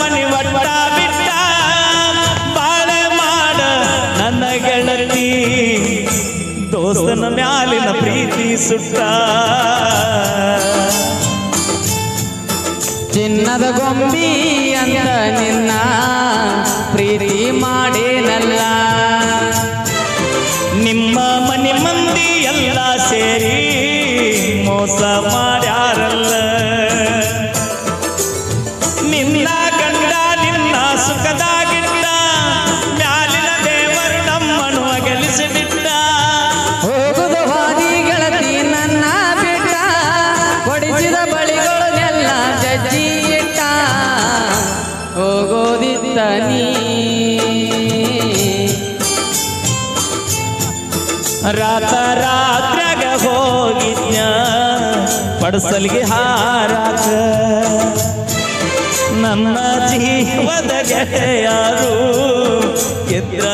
ಮನಿ ಒಟ್ಟ ಬಿಟ್ಟ ಬಾಳೆ ಮಾಡ ನನ್ನ ಗೆಳತಿ ದೋಸ್ತನ ಮ್ಯಾಲಿನ ಪ್ರೀತಿ ಸುಟ್ಟ. ಚಿನ್ನದ ಗೊಂಬಿ ಅಂತ ನಿನ್ನ ಪ್ರೀತಿ ಮಾಡೇನಲ್ಲ. ನಿಮ್ಮ ಮನೆ ಮಂದಿ ಎಲ್ಲ ಸೇರಿ ಮೋಸ ಮಾಡ್ಯಾರಲ್ಲ ಸುಖದಾಗಿಟ್ಟ ಮ್ಯಾಲಿನ ದೇವರು ನಮ್ಮನ್ನು ಅಗಲಿಸಿಬಿಟ್ಟ. ಹೋಗುದು ಹಾದಿ ಗೆಳತಿ ನನ್ನ ಬಿಟ್ಟ. ಹೊಡಿಸಿದ ಬಳಿಗಳನ್ನೆಲ್ಲ ಜಜ್ಜಿ ಇಟ್ಟ. ಹೋಗೋದಿತ್ತ ನೀ. ರಾತ ರಾತ್ರ್ಯಾಗ ಹೋಗಿದ್ಯ ಪಡಸಲ್ಗೆ ಹಾರಾಕ ನನ್ನ ಜೀವದ ಗೆಳೆಯಾರು ಎದ್ರ